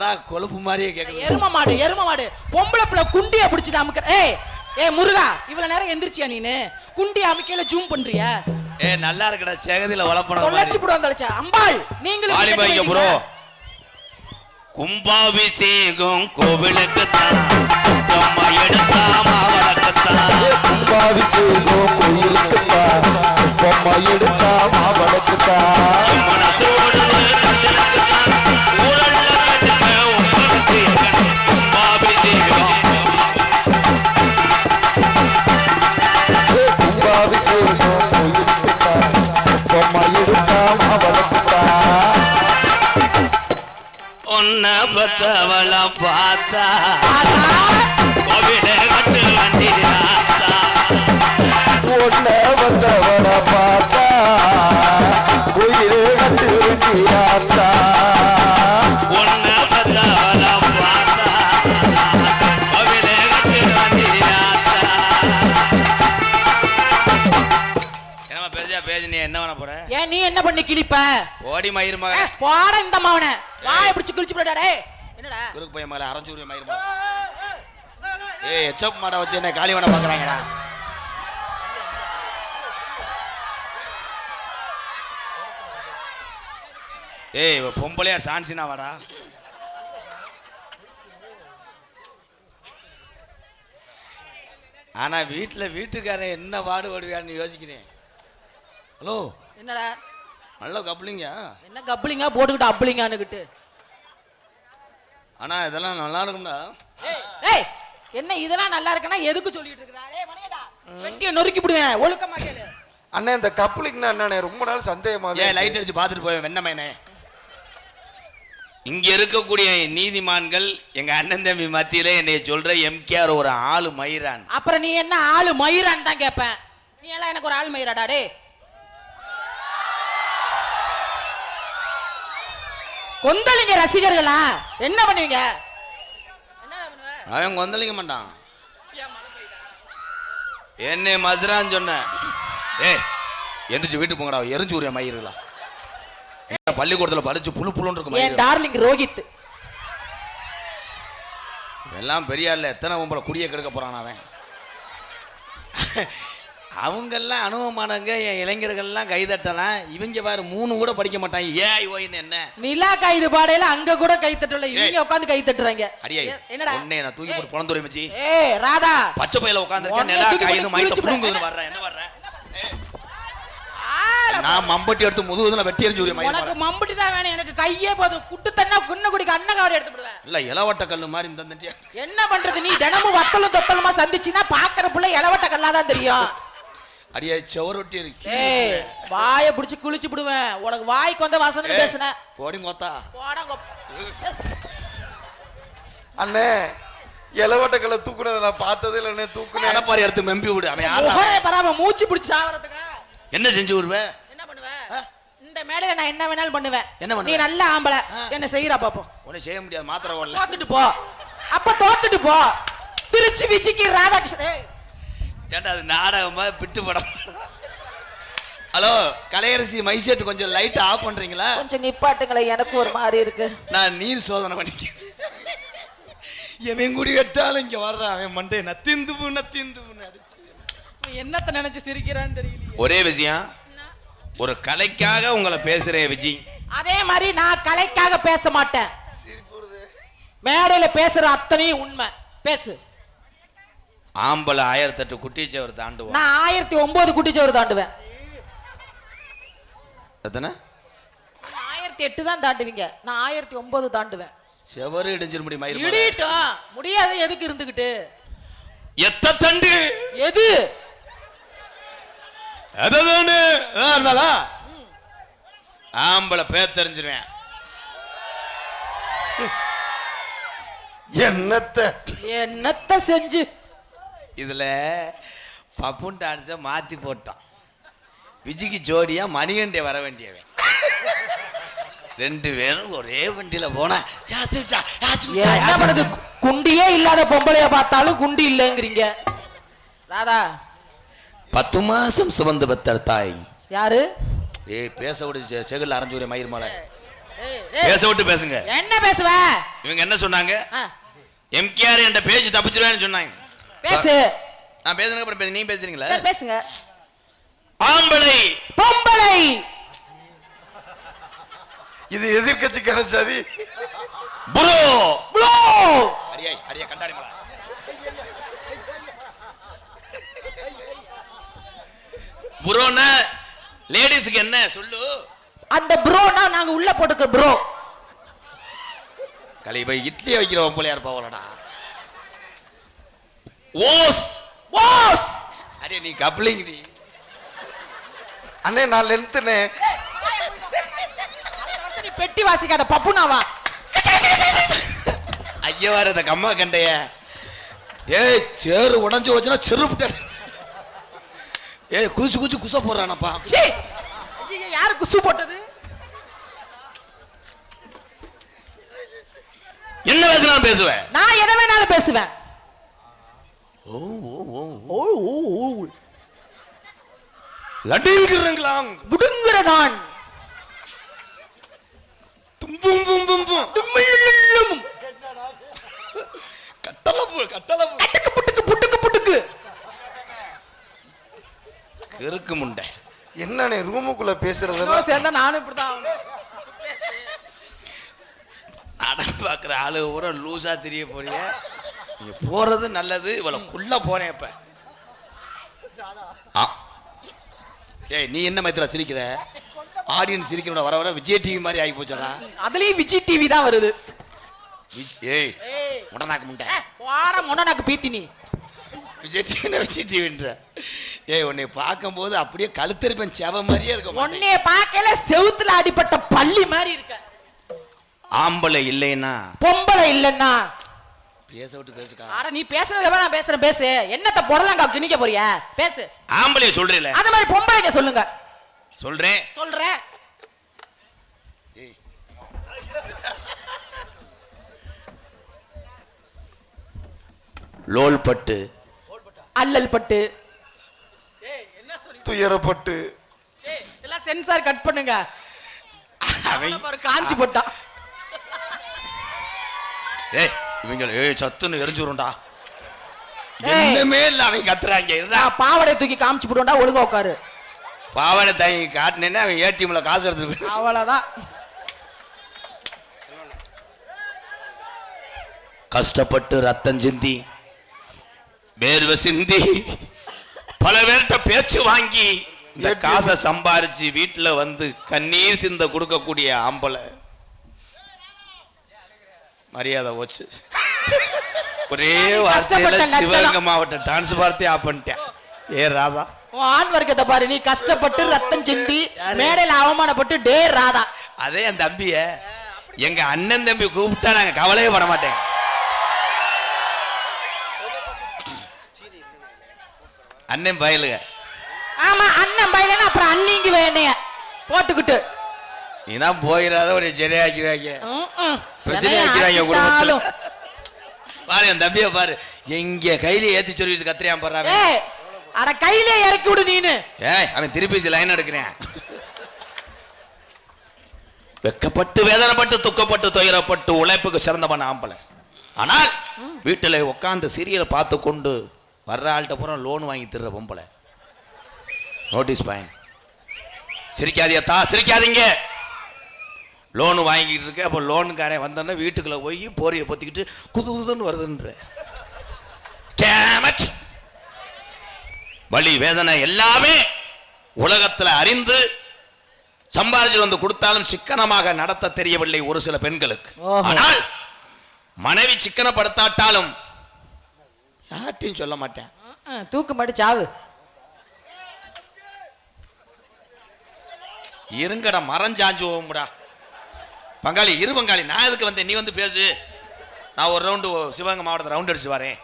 என்னடா கெடா கொழுப்பு மாதிரியே கேக்குது. எரும மாடு எரும மாடு. பொம்பளை பிள்ளை குண்டிய பிடிச்சிட்டு அமுக்கிற ஏய் ஏய் முருகா இவ்வளவு நேரம் எந்திரிச்சியா நீனு? குண்டி அமைக்கையில ஜூம் பண்றிய? ஏ நல்லா இருக்கடா செகதில வளப்பன தொலைச்சு போடு வந்தாச்சு அம்பாள் நீங்களும் ப்ரோ. கும்பாபிஷேகம் கோவிலுக்கு தான் எடுத்தா மாவளக்குத்தான் கும்பாபிஷேகம் கோயிலுக்குத்தா பொம்மை எடுத்தா மாவளக்குத்தா மனசோடு கோவில ராத்தா ஒன்ன வந்தவன பார்த்தா. கோயிலே கட்டு வேண்டியாத்தா உன்ன பத்தவள பார்த்தா. கோவில ராத்தா என்னம்மா பெருசா பேசி நீ என்ன பண்ண போற? ஏன் நீ என்ன பண்ணி கிழிப்ப? ஓடி மயிர் மகன். போட இந்த மவனை வாயை பிடிச்சு கிழிச்சு போடா டேய் என்னடா? குறுக்கு பையன் மகளை அரைஞ்சூரிய மயிர். ஏய் எச்சப் மாடை வச்சு என்ன காளிவனை பாக்குறாங்கடா. ஏய் இவ பொம்பளையா சான்சினா வாடா. ஆனா வீட்டுல வீட்டுக்காரன் என்ன பாடுபடுவியான்னு யோசிக்கிறேன். ஹலோ? என்னடா? நல்ல கப்ளிங்க? என்ன கப்ளிங்கா? போட்டுக்கிட்டு அப்ளிங்கானுக்கிட்டு ஆனா இதெல்லாம் நல்லா இருக்கும்டா. ஏய், ஏய் என்ன இதெல்லாம் நல்லா இருக்குன்னா எதுக்கு சொல்லிட்டு இருக்கா டேய் மணியடா வெட்டிய நொறுக்கி விடுவேன் ஒழுக்கமா கேளு. அண்ணே இந்த கப்ளிங்னா என்னண்ணே ரொம்ப நாள் சந்தேகமா ஏன் லைட் அடிச்சு பார்த்துட்டு போய் வெண்ணமேனே இங்க இருக்கக்கூடிய நீதிமான்கள் எங்க அண்ணன் தம்பி மத்தியில என்னைய சொல்ற எம்கேஆர் ஒரு ஆளு மயிரான். அப்புறம் நீ என்ன ஆளு மயிரான்னு தான் கேட்பேன் நீ எல்லாம் எனக்கு ஒரு ஆள் மயிராடா டே கொந்தளிங்க ரசிகர்களா என்ன பண்ணுவீங்க? அவன் கொந்தளிக்க மாட்டான். என்னை மதுரான்னு சொன்ன. ஏ எந்திரிச்சு வீட்டுக்கு போங்கடா எரிஞ்சு உரிய மயிருங்களா பள்ளிக்கூடத்துல படிச்சு புழு புழுன்னு இருக்கும் என் டார்லிங் ரோஹித்? எல்லாம் பெரிய ஆள்ல எத்தனை உங்களை குடிய கெடுக்க போறான் அவன்? அவங்கெல்லாம் அனுபவமானவங்க என் இளைஞர்கள்லாம் கைதட்டலாம் இவங்க பாரு மூணு கூட படிக்க மாட்டாங்க. ஏன் ஓயின்னு என்ன நிலா கைது பாடையில அங்க கூட கை தட்டல. இவங்க உட்காந்து கை தட்டுறாங்க. அடியே என்னடா? உன்னை நான் தூக்கி போட்டு புலந்துரை மச்சி. ஏய் ராதா. பச்சை பையில உட்காந்துருக்கேன் உன்னை நிலா தூக்கி காயுது போட்டு மயத்த கிழிச்சு புடுங்குதுன்னு போடு. வர்றேன். என்ன வர்றேன்? நான் மம்பட்டி எடுத்து முதுகுதுல வெட்டி எரிஞ்சு உரிய உனக்கு மம்புட்டி தான் வேணும். எனக்கு கையே போதும். குட்டு தண்ணா குன்ன குடிக்க அண்ணன் கவர் எடுத்து விடுவேன் இல்ல இளவட்ட கல்லு மாதிரி இந்த என்ன பண்றது? நீ தினமும் வத்தலும் தொத்தலுமா சந்திச்சுன்னா பாக்குற புள்ள இளவட்ட கல்லா தான் தெரியும். அடியே செவரொட்டி இருக்கு வாயை பிடிச்சு குளிச்சு விடுவேன். உனக்கு வாய்க்கு வந்த வாசனை பேசுன. போடி கொத்தா போடா அண்ணே இளவட்டக்களை தூக்குனதை நான் பார்த்ததே இல்லை அண்ணே தூக்குனேன் எடப்பாரி எடுத்து மெம்பி விடு அவன் பராம மூச்சு பிடிச்சு சாவறதுக்கு. என்ன செஞ்சு விடுவ? என்ன பண்ணுவ? இந்த மேடையில நான் என்ன வேணாலும் பண்ணுவேன் என்ன பண்ணுவ? நீ நல்ல ஆம்பளை. என்ன செய்யறா பாப்போம். உன்னை செய்ய முடியாது மாத்திரை ஓடல. தோத்துட்டு போ. அப்ப தோத்துட்டு போ. திருச்சி விச்சிக்கு ராதாகிருஷ்ணன். ஏன்டா அது நாடகமா பிட்டு படம்? ஹலோ கலையரசி மைசெட் கொஞ்சம் லைட் ஆஃப் பண்றீங்களா? கொஞ்சம் நிப்பாட்டுங்களேன் எனக்கு ஒரு மாதிரி இருக்கு. நான் நீர் சோதனை பண்ணிக்க எவன் குடி கட்டாலும் இங்க வர்றான் அவன் மண்டே நத்திந்து நத்திந்து அடிச்சு. என்னத்த நினைச்சு சிரிக்கிறான்னு தெரியல ஒரே விஷயம் ஒரு கலைக்காக உங்களை பேசுறேன் விஜய். அதே மாதிரி நான் கலைக்காக பேச மாட்டேன். மேடையில பேசுற அத்தனையும் உண்மை. பேசு. ஆம்பளை ஆயிரத்தெட்டு குட்டிச்சவர் தாண்டுவான். நான் ஆயிரத்தி ஒன்பது குட்டிச்சவர் தாண்டுவேன். எத்தனை? ஆயிரத்தி எட்டு தான் தாண்டுவீங்க. நான் ஆயிரத்தி ஒன்பது தாண்டுவேன். செவரு இடிஞ்சிட முடியும். இடிட்டும் முடியாது எதுக்கு இருந்துகிட்டு? எத்த தண்டு? எது? எதானு இருந்தாலா? ஆம்பளை பேர் தெரிஞ்சிருவேன். என்னத்த? என்னத்த செஞ்சு? இதுல பப்புன் டான்ஸை மாத்தி போட்டான். விஜிக்கு ஜோடியா மணிகண்டே வர வேண்டியவன். ரெண்டு பேரும் ஒரே வண்டியில போனா என்ன பண்ணுது. குண்டியே இல்லாத பொம்பளைய பார்த்தாலும் குண்டி இல்லைங்கிறீங்க. ராதா. பத்து மாசம் சுமந்து பெத்த தாய். யாரு? ஏய் பேச விடு செகுல் அரைஞ்சூரிய மயிர் மலை. பேச விட்டு பேசுங்க. என்ன பேசுவ? இவங்க என்ன சொன்னாங்க? எம்கேஆர் என்ற பேச்சு தப்பிச்சிருவேன்னு சொன்னாங்க. பேசு. நான் பேசுனதுக்கு அப்புறம் பேசு- நீ பேசுறீங்களா? சரி பேசுங்க. ஆம்பளை. பொம்பளை இது எதிர்கட்சிக்கார சதி. புரோ. ப்ளோ அடியே அடியே கண்டாரி மலா. புரோன்னா லேடிஸ்க்கு என்ன? சொல்லு. அந்த ப்ரோனா நாங்க உள்ள போட்டுக்க ப்ரோ. கலை போய் இட்லியை வைக்கிற போலியா இருப்பாவலடா ஓஸ் ஓஸ் அடே நீ கப்ளிங் நீ. அண்ணே நான் லென்த்துனே நீ பெட்டி வாசிக்காத பப்புனாவா? ஐயா வேற இந்த கம்மா கண்டைய. ஏய் சேரு உடஞ்சு வச்சுனா செருப்புட்ட. ஏய் குதிச்சு குதிச்சு குச போடுறானப்பா. யாரு குசு போட்டது? என்ன பேசினாலும் பேசுவேன். நான் எதை வேணாலும் பேசுவேன். ஓ ஓ ஓ. ஓ ஓ ஓ. லட்டிங்கிறாங்களாம் புடுங்குற நான் தும்பும் பும் பும் பும் தும்மிள்ளும். கட்டளப்பு கட்டளப்பு கட்டுக்கு புட்டுக்கு புட்டுக்கு புட்டுக்கு. கிறுக்கு முண்டை. என்னண்ணே ரூமுக்குள்ள பேசுறது? சேர்ந்தா நானும் இப்படிதான். அடம் பார்க்குற ஆளு பூரா லூஸா தெரிய போறிய. நீங்க போறது நல்லது இவளுக்குள்ள போறேன் இப்ப. ஏய் நீ என்ன மைத்திரா சிரிக்கிற? ஆடியன்ஸ் சிரிக்கிறோட வர வர விஜய் டிவி மாதிரி ஆகி போச்சடா. அதுலயும் விஜய் டிவி தான் வருது. ஏய் உடனாக்கு முண்டை. வாட முன்ன எனக்கு பீத்தி நீ. விஜய் டிவி விஜய் டிவின்ற ஏய் உன்னை பார்க்கும்போது அப்படியே கழுத்தரிப்பேன் செவ மாதிரியே இருக்க மாட்டேன். உன்னைய பார்க்கல செவுத்துல அடிபட்ட பள்ளி மாதிரி இருக்க. ஆம்பளை இல்லைன்னா பொம்பளை இல்லன்னா பேச விட்டு பேசுக்கா. அட நீ பேசுறத விட நான் பேசுறேன் பேசு. என்னத்த புடலங்கா கிணிக்க போறியா? பேசு. ஆம்பளைய சொல்றீல. அது மாதிரி பொம்பளைங்க சொல்லுங்க. சொல்றேன். சொல்றேன். லோல் பட்டு அல்லல் பட்டு துயரப்பட்டு. ஏய், எல்லாம் சென்சார் கட் பண்ணுங்க. அவன் காஞ்சி போட்டான் ஏய் இவங்க ஏய் சத்துன்னு எரிஞ்சுரும்டா. என்னமே இல்ல அவங்க கத்துறாங்க இருந்தா நான் பாவாடை தூக்கி காமிச்சு போடுவோம்டா ஒழுங்கா உட்காரு. பாவாடை தாங்கி காட்டினேன்னா அவன் ஏடிஎம்ல காசு எடுத்துட்டு போய் அவ்வளவுதான். கஷ்டப்பட்டு ரத்தம் சிந்தி வேர்வை சிந்தி பல பேர்கிட்ட பேச்சு வாங்கி இந்த காசை சம்பாரிச்சு வீட்டுல வந்து கண்ணீர் சிந்த கொடுக்கக்கூடிய ஆம்பளை. மரியாதை போச்சு. ஒரே வார்த்தையில. சிவகங்கை மாவட்ட டான்ஸ் பார்த்தே ஆஃப் பண்ணிட்டேன். ஏ ராதா. ஆண் வர்க்கத்தை பாரு நீ கஷ்டப்பட்டு ரத்தம் சிந்தி மேடையில அவமானப்பட்டு டே ராதா. அதே என் தம்பிய எங்க அண்ணன் தம்பி கூப்பிட்டா நாங்க கவலையே பட மாட்டேன் அண்ணன் பயலுக ஆமா அண்ணன் பையனா அப்புறம் அண்ணிங்க வேணைய போட்டுக்கிட்டு. நீனா போயிடாத ஒரு சரியாக்கிறாங்க ம், ம். பிரச்சனை சிலையை வைக்கிறாங்க குடும்பத்துல. ஆக்கிட்டாலும். பாரு என் தம்பிய பாரு. எங்க கையில ஏத்தி சொல்லிட்டு கத்திரியான் ஏய் அட கையிலே இறக்கி விடு நீனு. ஏய் அவன் திருப்பி லைன் எடுக்கிறேன். வெக்கப்பட்டு வேதனைப்பட்டு துக்கப்பட்டு துயரப்பட்டு உழைப்புக்கு சிறந்தவன் ஆம்பளை. ஆனால் வீட்டில் உட்காந்து சீரியலை பார்த்து கொண்டு வர்ற ஆள்கிட்ட பூரா லோன் வாங்கி தர்ற பொம்பளை. நோட்டீஸ் பாயிண்ட் சிரிக்காதீங்க தா சிரிக்காதீங்க. லோன் வாங்கிட்டு இருக்க அப்போ லோனுக்காரன் வந்தோன்னே வீட்டுக்குள்ள போய் போரியை பொத்திக்கிட்டு குது குதுன்னு வருதுன்ற! வலி வேதனை எல்லாமே உலகத்துல அறிந்து சம்பாதிச்சு வந்து கொடுத்தாலும் சிக்கனமாக நடத்த தெரியவில்லை ஒரு சில பெண்களுக்கு. ஆனால் மனைவி சிக்கனப்படுத்தாட்டாலும் யார்ட்டையும் சொல்ல மாட்டேன். தூக்கு மாட்டு சாவு இருங்கடா மறைஞ்சாஞ்சு போகும்டா பங்காளி இரு பங்காளி நான் எதுக்கு வந்தேன்? நீ வந்து பேசு. நான் ஒரு ரவுண்டு சிவகங்கை மாவட்டத்தை ரவுண்ட் அடிச்சு வரேன்.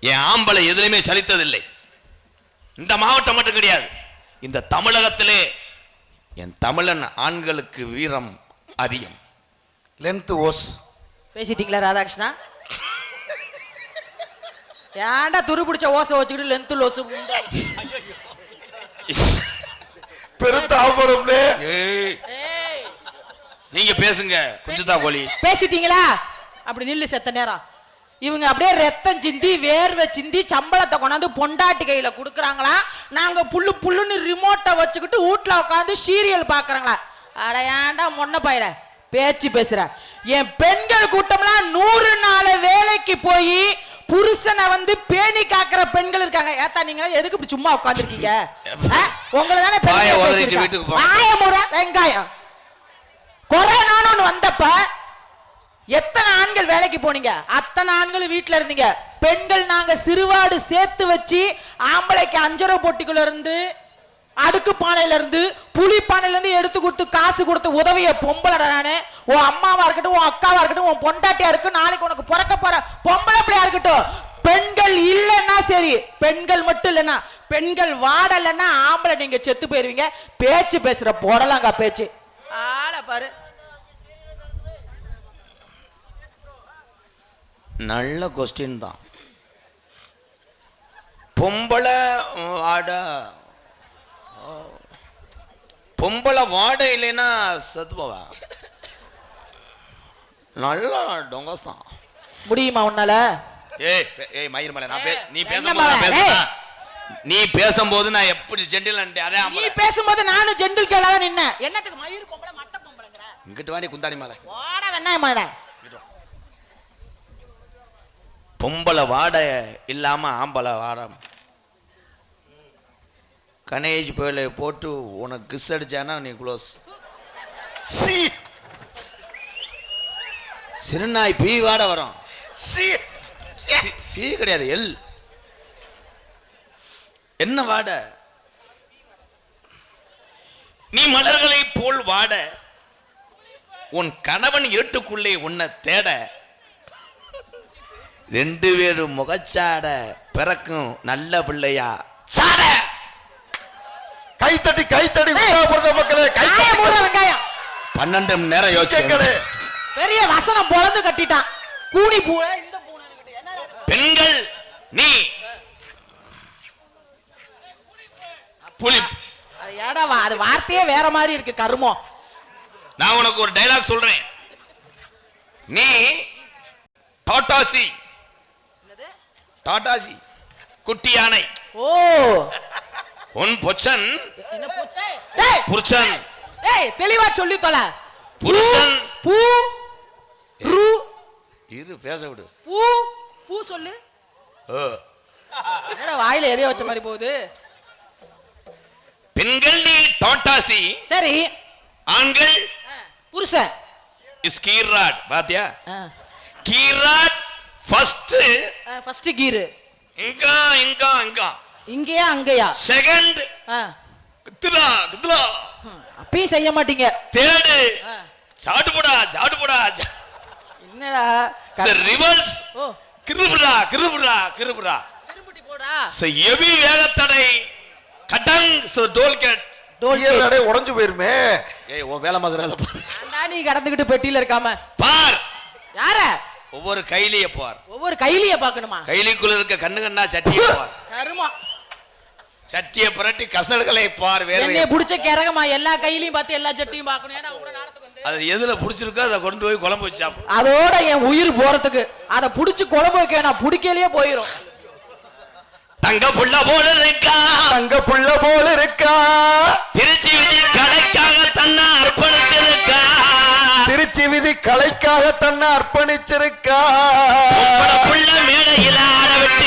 என் ஆம்பளை எதுலையுமே சலித்ததில்லை. இந்த மாவட்டம் மட்டும் கிடையாது. இந்த தமிழகத்திலே என் தமிழன் ஆண்களுக்கு வீரம் அதிகம். லென்த் ஓஸ். பேசிட்டீங்களா ராதாகிருஷ்ணா? ஏன்டா துரு பிடிச்ச ஓசை வச்சுக்கிட்டு லென்த்து லோசு ஏய், ஏய் நீங்க பேசுங்க குஞ்சுதா கோழி. பேசிட்டீங்களா? அப்படி நில்லு செத்த நேரம். இவங்க அப்படியே ரத்தம் சிந்தி வேர்வை சிந்தி சம்பளத்தை கொண்டாந்து பொண்டாட்டி கையில குடுக்குறாங்களா? நாங்க புல்லு புல்லுன்னு ரிமோட்டை வச்சுக்கிட்டு வீட்ல உட்காந்து சீரியல் பாக்குறாங்களா? அட ஏன்டா மொன்ன பையல பேச்சு பேசுற. என் பெண்கள் கூட்டம்லாம் நூறு நாள் வேலைக்கு போய் புருஷனை வந்து பேணி காக்குற பெண்கள் இருக்காங்க. ஏத்தா நீங்க எதுக்கு இப்படி சும்மா உட்காந்துருக்கீங்க உங்களை தானே வாயை கொரோனான்னு ஒன்று வந்தப்ப எத்தனை ஆண்கள் வேலைக்கு போனீங்க? அத்தனை ஆண்கள் வீட்டில் இருந்தீங்க. பெண்கள் நாங்க சிறுவாடு சேர்த்து வச்சு ஆம்பளைக்கு அஞ்சரை பொட்டிக்குள்ள இருந்து அடுக்கு பானையில இருந்து புளி பானையில இருந்து எடுத்து கொடுத்து காசு கொடுத்து உதவிய பொம்பளை நான். உன் அம்மாவா இருக்கட்டும் உன் அக்காவா இருக்கட்டும் உன் பொண்டாட்டியா இருக்கட்டும் நாளைக்கு உனக்கு பிறக்க போற பொம்பளை பிள்ளையா இருக்கட்டும். பெண்கள் இல்லைன்னா சரி பெண்கள் மட்டும் இல்லைன்னா பெண்கள் வாடலைன்னா ஆம்பளை நீங்க செத்து போயிருவீங்க. பேச்சு பேசுற போடலாங்க பேச்சு. ஆளை பாரு. நல்ல கொஸ்டின் தான். பொம்பளை வாட. பொம்பளை வாட இல்லைன்னா செத்து போவா. நல்லா டொங்கஸ் தான். முடியுமா உன்னால? ஏய் ஏய் மயிர் மலை நான் பே- நீ மலை? பேசுறேன் நீ பேசும்போது நான் எப்படி ஜென்டில் அதே நீ பேசும்போது நானும் ஜெண்டில் கேளாத நின்ன என்னத்துக்கு மயிர் பொம்பளை மட்ட பொம்பளைங்கிற? இங்கிட்டு வாடி குந்தாடி மலை. ஓட வெண்ணாய மாட. பொம்பளை வாடை இல்லாம ஆம்பளை வாட. கணேஷ் பேலை போட்டு உனக்கு கிஸ் அடிச்சானா நீ க்ளோஸ் சி. சிறுநாய் பீ வாட வரும். சி. சி- சி கிடையாது எல். என்ன வாட? நீ மலர்களை போல் வாட. உன் கணவன் இருட்டுக்குள்ளே உன்னை தேட. ரெண்டு பேரும் முகச்சாட பிறக்கும் நல்ல பிள்ளையா? சாட! கைத்தட்டி உற்சாகப்படுத்த மக்களே வெங்காயம். பன்னெண்டு மணி நேரம் யோசிச்சு மக்களே பெரிய வசனம் பொழந்து கட்டிட்டான். கூனி பூனை இந்த பூனை பெண்கள் நீ புலி அது ஏடா வா- அது வார்த்தையே வேற மாதிரி இருக்கு கருமம் நான் உனக்கு ஒரு டைலாக் சொல்றேன். நீ டாட்டாசி டாட்டாசி குட்டி யானை. ஓ. உன் பொச்சன் புருஷன். டேய், தெளிவா சொல்லி தொலை. புருஷன். பூ ரூ. இது பேச விடு. பூ பூ சொல்லு. வாயில எதையோ வச்ச மாதிரி போகுது? பெண்கள் நீ தோட்டாசி. சரி. ஆண்கள் புருஷன். இஸ் கீராட் பாத்தியா? கீராட் ஃபர்ஸ்ட் ஃபர்ஸ்ட் கீரு. இங்கா இங்கா இங்கா. இங்கேயா அங்கயா? செகண்ட் கித்லா கித்லா அப்பயும் செய்ய மாட்டீங்க. தேர்டு சாட்டு போடா சாட்டு போடா என்னடா சார் ரிவர்ஸ் ஓ. கிருபுடா கிருபுடா கிருபுடா. கிருபுடி போடா. எவி வேகத்தடை. கடங் சோ டோல்கெட் டோல் ஈயல் நடை உடைஞ்சு போயிருமே. ஏய் ஓ வேலை மாசறாத ஏன்டா நீ கடந்துகிட்டு பெட்டியில இருக்காம. பார். யார? ஒவ்வொரு கைலிய பார். ஒவ்வொரு கைலிய பாக்கணுமா கைலிக்குள்ள இருக்க கண்ணு கண்ணா சட்டியை பார். கருமா. சட்டியை புரட்டி கசடுகளை பார் வேற என்னைய புடிச்ச கிறகமா எல்லா கையிலயும் பார்த்து எல்லா சட்டியும் பார்க்கணும். ஏன்னா உங்களோட நாடத்துக்கு வந்து? அது எதுல புடிச்சிருக்கோ அதை கொண்டு போய் குழம்பு வச்சு அதோட என் உயிர் போறதுக்கு. அதை புடிச்சு குழம்பு வைக்க வேணாம். பிடிக்கலையே போயிரும். தங்க புள்ள போல இருக்கா? தங்க புள்ள போல இருக்கா? திருச்சி விதி கலைக்காக தன்னை அர்ப்பணிச்சிருக்கா? திருச்சி விதி கலைக்காக தன்னை அர்ப்பணிச்சிருக்கா? மேடையில் ஆட விட்டு